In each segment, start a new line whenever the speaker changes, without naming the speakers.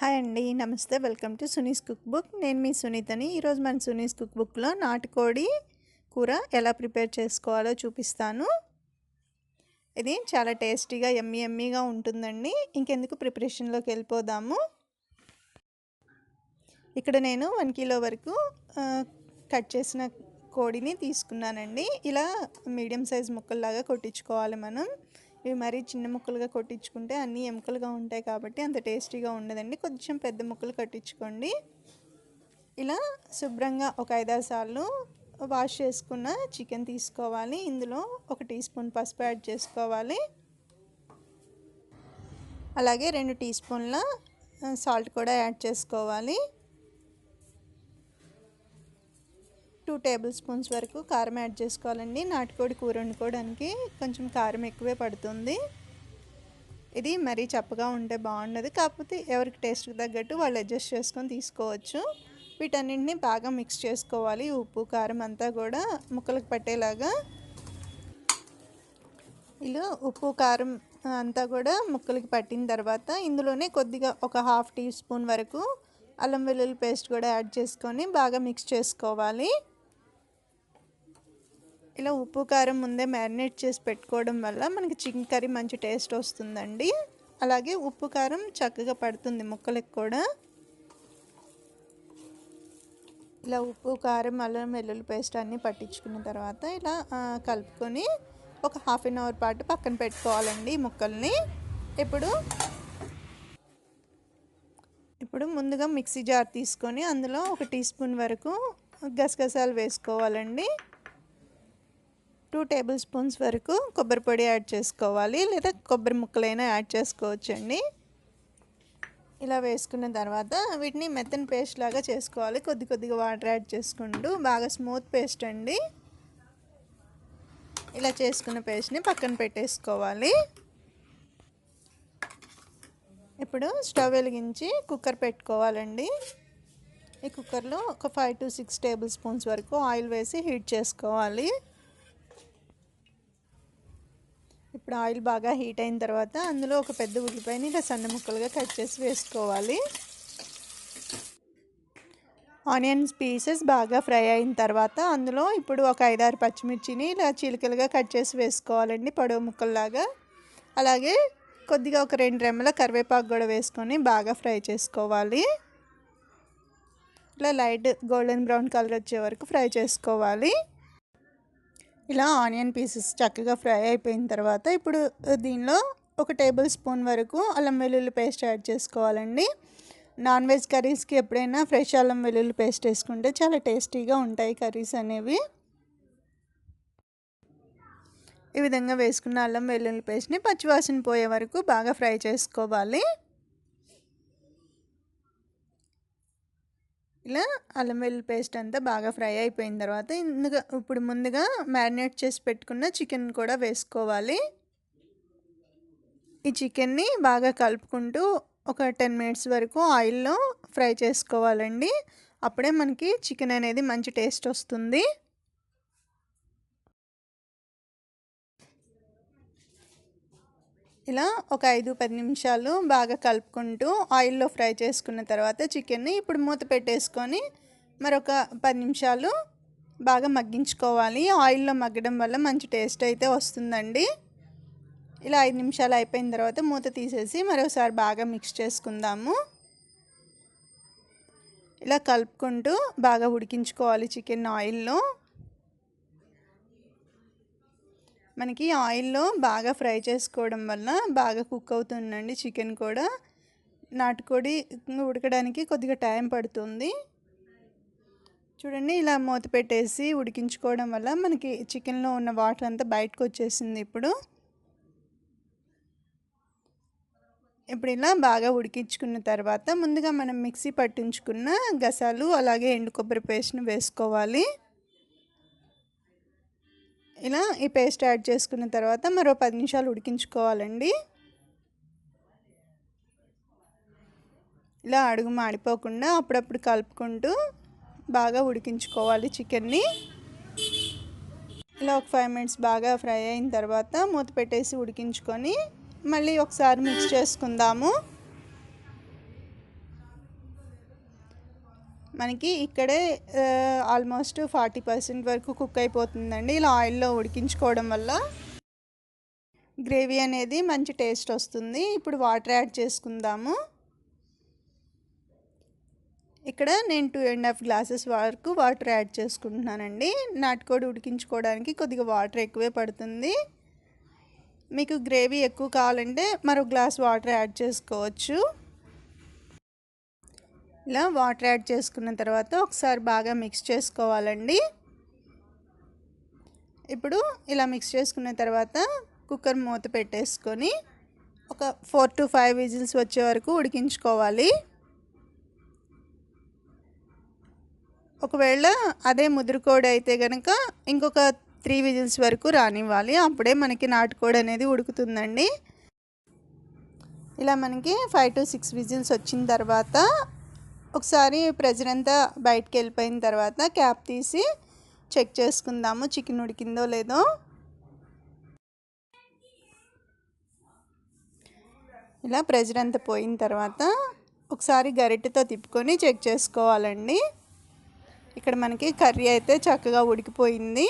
Hi అండి నమస్తే. Welcome to Suni's cook book. నేను మీ సునీతని. ఈరోజు మన సునీస్ కుక్ బుక్లో నాటుకోడి కూర ఎలా ప్రిపేర్ చేసుకోవాలో చూపిస్తాను. ఇది చాలా టేస్టీగా ఎమ్మీ ఎమ్మీగా ఉంటుందండి. ఇంకెందుకు ప్రిపరేషన్లోకి వెళ్ళిపోదాము. ఇక్కడ నేను వన్ కిలో వరకు కట్ చేసిన కోడిని తీసుకున్నానండి. ఇలా మీడియం సైజ్ ముక్కల్లాగా కొట్టించుకోవాలి మనం. ఇవి మరీ చిన్న ముక్కలుగా కొట్టించుకుంటే అన్నీ ఎముకలుగా ఉంటాయి కాబట్టి అంత టేస్టీగా ఉండదండి. కొంచెం పెద్ద ముక్కలు కట్టించుకోండి. ఇలా శుభ్రంగా ఒక ఐదారు సార్లు వాష్ చేసుకున్న చికెన్ తీసుకోవాలి. ఇందులో ఒక టీ స్పూన్ పసుపు యాడ్ చేసుకోవాలి. అలాగే రెండు టీ స్పూన్ల సాల్ట్ కూడా యాడ్ చేసుకోవాలి. టూ టేబుల్ స్పూన్స్ వరకు కారం యాడ్ చేసుకోవాలండి. నాటుకోడి కూర వండుకోవడానికి కొంచెం కారం ఎక్కువే పడుతుంది. ఇది మరీ చప్పగా ఉంటే బాగుండదు. కాకపోతే ఎవరికి టేస్ట్కి తగ్గట్టు వాళ్ళు అడ్జస్ట్ చేసుకొని తీసుకోవచ్చు. వీటన్నింటినీ బాగా మిక్స్ చేసుకోవాలి. ఉప్పు కారం అంతా కూడా ముక్కలకు పట్టేలాగా. ఇలా ఉప్పు కారం అంతా కూడా ముక్కలకి పట్టిన తర్వాత ఇందులోనే కొద్దిగా ఒక హాఫ్ టీ స్పూన్ వరకు అల్లం వెల్లుల్లి పేస్ట్ కూడా యాడ్ చేసుకొని బాగా మిక్స్ చేసుకోవాలి. ఇలా ఉప్పు కారం ముందే మ్యారినేట్ చేసి పెట్టుకోవడం వల్ల మనకి చికెన్ కర్రీ మంచి టేస్ట్ వస్తుందండి. అలాగే ఉప్పు కారం చక్కగా పడుతుంది ముక్కలకు కూడా. ఇలా ఉప్పు కారం అల్లం వెల్లుల్లి పేస్ట్ అన్నీ పట్టించుకున్న తర్వాత ఇలా కలుపుకొని ఒక హాఫ్ అన్ అవర్ పాటు పక్కన పెట్టుకోవాలండి ముక్కల్ని. ఇప్పుడు ఇప్పుడు ముందుగా మిక్సీ జార్ తీసుకొని అందులో ఒక టీ స్పూన్ వరకు గసగసాలు వేసుకోవాలండి. టూ టేబుల్ స్పూన్స్ వరకు కొబ్బరి పొడి యాడ్ చేసుకోవాలి లేదా కొబ్బరి ముక్కలైనా యాడ్ చేసుకోవచ్చండి. ఇలా వేసుకున్న తర్వాత వీటిని మెత్తని పేస్ట్ లాగా చేసుకోవాలి. కొద్ది కొద్దిగా వాటర్ యాడ్ చేసుకుంటూ బాగా స్మూత్ పేస్ట్ అండి. ఇలా చేసుకున్న పేస్ట్ని పక్కన పెట్టేసుకోవాలి. ఇప్పుడు స్టవ్ వెలిగించి కుక్కర్ పెట్టుకోవాలండి. ఈ కుక్కర్లో ఒక five to six table spoons వరకు ఆయిల్ వేసి హీట్ చేసుకోవాలి. ఇప్పుడు ఆయిల్ బాగా హీట్ అయిన తర్వాత అందులో ఒక పెద్ద ఉల్లిపాయని ఇలా సన్న ముక్కలుగా కట్ చేసి వేసుకోవాలి. ఆనియన్స్ పీసెస్ బాగా ఫ్రై అయిన తర్వాత అందులో ఇప్పుడు ఒక ఐదారు పచ్చిమిర్చిని ఇలా చిలుకలుగా కట్ చేసి వేసుకోవాలండి పొడవు ముక్కల్లాగా. అలాగే కొద్దిగా ఒక రెండు రెమ్మల కరివేపాకు కూడా వేసుకొని బాగా ఫ్రై చేసుకోవాలి. ఇట్లా లైట్ గోల్డెన్ బ్రౌన్ కలర్ వచ్చే వరకు ఫ్రై చేసుకోవాలి. ఇలా ఆనియన్ పీసెస్ చక్కగా ఫ్రై అయిపోయిన తర్వాత ఇప్పుడు దీనిలో ఒక టేబుల్ స్పూన్ వరకు అల్లం వెల్లుల్లి పేస్ట్ యాడ్ చేసుకోవాలండి. నాన్ వెజ్ కర్రీస్కి ఎప్పుడైనా ఫ్రెష్ అల్లం వెల్లుల్లి పేస్ట్ వేసుకుంటే చాలా టేస్టీగా ఉంటాయి కర్రీస్ అనేవి. ఈ విధంగా వేసుకున్న అల్లం వెల్లుల్లి పేస్ట్ని పచ్చివాసన పోయే వరకు బాగా ఫ్రై చేసుకోవాలి. ఇలా అల్లం వెల్లుల్లి పేస్ట్ అంతా బాగా ఫ్రై అయిపోయిన తర్వాత ఇందుగా ఇప్పుడు ముందుగా మ్యారినేట్ చేసి పెట్టుకున్న చికెన్ కూడా వేసుకోవాలి. ఈ చికెన్ని బాగా కలుపుకుంటూ ఒక టెన్ మినిట్స్ వరకు ఆయిల్లో ఫ్రై చేసుకోవాలండి. అప్పుడే మనకి చికెన్ అనేది మంచి టేస్ట్ వస్తుంది. ఇలా ఒక ఐదు పది నిమిషాలు బాగా కలుపుకుంటూ ఆయిల్లో ఫ్రై చేసుకున్న తర్వాత చికెన్ని ఇప్పుడు మూత పెట్టేసుకొని మరొక పది నిమిషాలు బాగా మగ్గించుకోవాలి. ఆయిల్లో మగ్గడం వల్ల మంచి టేస్ట్ అయితే వస్తుందండి. ఇలా ఐదు నిమిషాలు అయిపోయిన తర్వాత మూత తీసేసి మరోసారి బాగా మిక్స్ చేసుకుందాము. ఇలా కలుపుకుంటూ బాగా ఉడికించుకోవాలి చికెన్ ఆయిల్లో. మనకి ఆయిల్లో బాగా ఫ్రై చేసుకోవడం వల్ల బాగా కుక్ అవుతుందండి చికెన్ కూడా. నాటుకోడి ఉడకడానికి కొద్దిగా టైం పడుతుంది. చూడండి ఇలా మూత పెట్టేసి ఉడికించుకోవడం వల్ల మనకి చికెన్లో ఉన్న వాటర్ అంతా బయటకు వచ్చేసింది ఇప్పుడు. ఇప్పుడు ఇలా బాగా ఉడికించుకున్న తర్వాత ముందుగా మనం మిక్సీ పట్టించుకున్న గసాలు అలాగే ఎండు కొబ్బరి పేస్ట్ని వేసుకోవాలి. ఇలా ఈ పేస్ట్ యాడ్ చేసుకున్న తర్వాత మరో పది నిమిషాలు ఉడికించుకోవాలండి. ఇలా అడుగు మాడిపోకుండా అప్పుడప్పుడు కలుపుకుంటూ బాగా ఉడికించుకోవాలి చికెన్ని. ఇలా ఒక ఫైవ్ మినిట్స్ బాగా ఫ్రై అయిన తర్వాత మూత పెట్టేసి ఉడికించుకొని మళ్ళీ ఒకసారి మిక్స్ చేసుకుందాము. మనకి ఇక్కడే ఆల్మోస్ట్ ఫార్టీ పర్సెంట్ వరకు కుక్ అయిపోతుందండి. ఇలా ఆయిల్లో ఉడికించుకోవడం వల్ల గ్రేవీ అనేది మంచి టేస్ట్ వస్తుంది. ఇప్పుడు వాటర్ యాడ్ చేసుకుందాము. ఇక్కడ నేను టూ అండ్ హాఫ్ గ్లాసెస్ వరకు వాటర్ యాడ్ చేసుకుంటున్నానండి. నాటుకోడి ఉడికించుకోవడానికి కొద్దిగా వాటర్ ఎక్కువే పడుతుంది. మీకు గ్రేవీ ఎక్కువ కావాలంటే మరో గ్లాస్ వాటర్ యాడ్ చేసుకోవచ్చు. ఇలా వాటర్ యాడ్ చేసుకున్న తర్వాత ఒకసారి బాగా మిక్స్ చేసుకోవాలండి. ఇప్పుడు ఇలా మిక్స్ చేసుకున్న తర్వాత కుక్కర్ మూత పెట్టేసుకొని ఒక ఫోర్ టు ఫైవ్ విజిల్స్ వచ్చే వరకు ఉడికించుకోవాలి. ఒకవేళ అదే ముదురుకోడి అయితే కనుక ఇంకొక త్రీ విజిల్స్ వరకు రానివ్వాలి. అప్పుడే మనకి నాటుకోడి అనేది ఉడుకుతుందండి. ఇలా మనకి ఫైవ్ టు సిక్స్ విజిల్స్ వచ్చిన తర్వాత ఒకసారి ప్రెజర్ అంతా బయటకు వెళ్ళిపోయిన తర్వాత క్యాప్ తీసి చెక్ చేసుకుందాము చికెన్ ఉడికిందో లేదో. ఇలా ప్రెజర్ అంతా పోయిన తర్వాత ఒకసారి గరిటెతో తిప్పుకొని చెక్ చేసుకోవాలండి. ఇక్కడ మనకి కర్రీ అయితే చక్కగా ఉడికిపోయింది.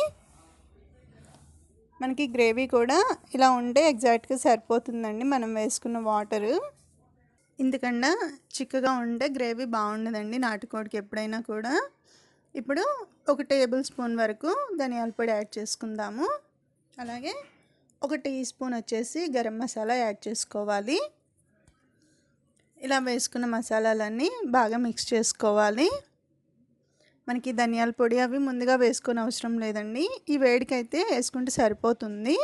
మనకి గ్రేవీ కూడా ఇలా ఉంటే ఎగ్జాక్ట్గా సరిపోతుందండి మనం వేసుకున్న వాటరు. ఎందుకన్నా చిక్కగా ఉంటే గ్రేవీ బాగుండదండి నాటుకోడికి ఎప్పుడైనా కూడా. ఇప్పుడు ఒక టేబుల్ స్పూన్ వరకు ధనియాల పొడి యాడ్ చేసుకుందాము. అలాగే ఒక టీ స్పూన్ వచ్చేసి గరం మసాలా యాడ్ చేసుకోవాలి. ఇలా వేసుకున్న మసాలాలన్నీ బాగా మిక్స్ చేసుకోవాలి. మనకి ధనియాల పొడి అవి ముందుగా వేసుకొని అవసరం లేదండి. ఈ వేడికైతే వేసుకుంటే సరిపోతుంది.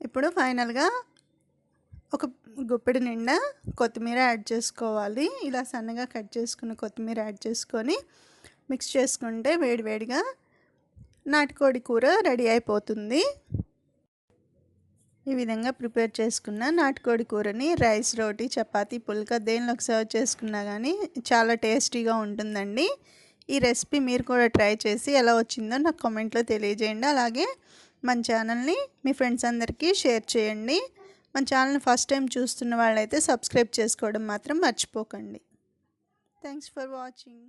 ఇప్పుడు ఫైనల్గా ఒక గుప్పెడు నిండా కొత్తిమీర యాడ్ చేసుకోవాలి. ఇలా సన్నగా కట్ చేసుకున్న కొత్తిమీర యాడ్ చేసుకొని మిక్స్ చేసుకుంటే వేడివేడిగా నాటుకోడి కూర రెడీ అయిపోతుంది. ఈ విధంగా ప్రిపేర్ చేసుకున్న నాటుకోడి కూరని రైస్ రోటీ చపాతీ పుల్క దేనిలోకి సర్వ్ చేసుకున్నా కానీ చాలా టేస్టీగా ఉంటుందండి. ఈ రెసిపీ మీరు కూడా ట్రై చేసి ఎలా వచ్చిందో నాకు కామెంట్లో తెలియజేయండి. అలాగే మన ఛానల్ని మీ ఫ్రెండ్స్ అందరికీ షేర్ చేయండి. మన ఛానల్ని ఫస్ట్ టైం చూస్తున్న వాళ్ళైతే సబ్స్క్రైబ్ చేసుకోవడం మాత్రం మర్చిపోకండి. Thanks for watching.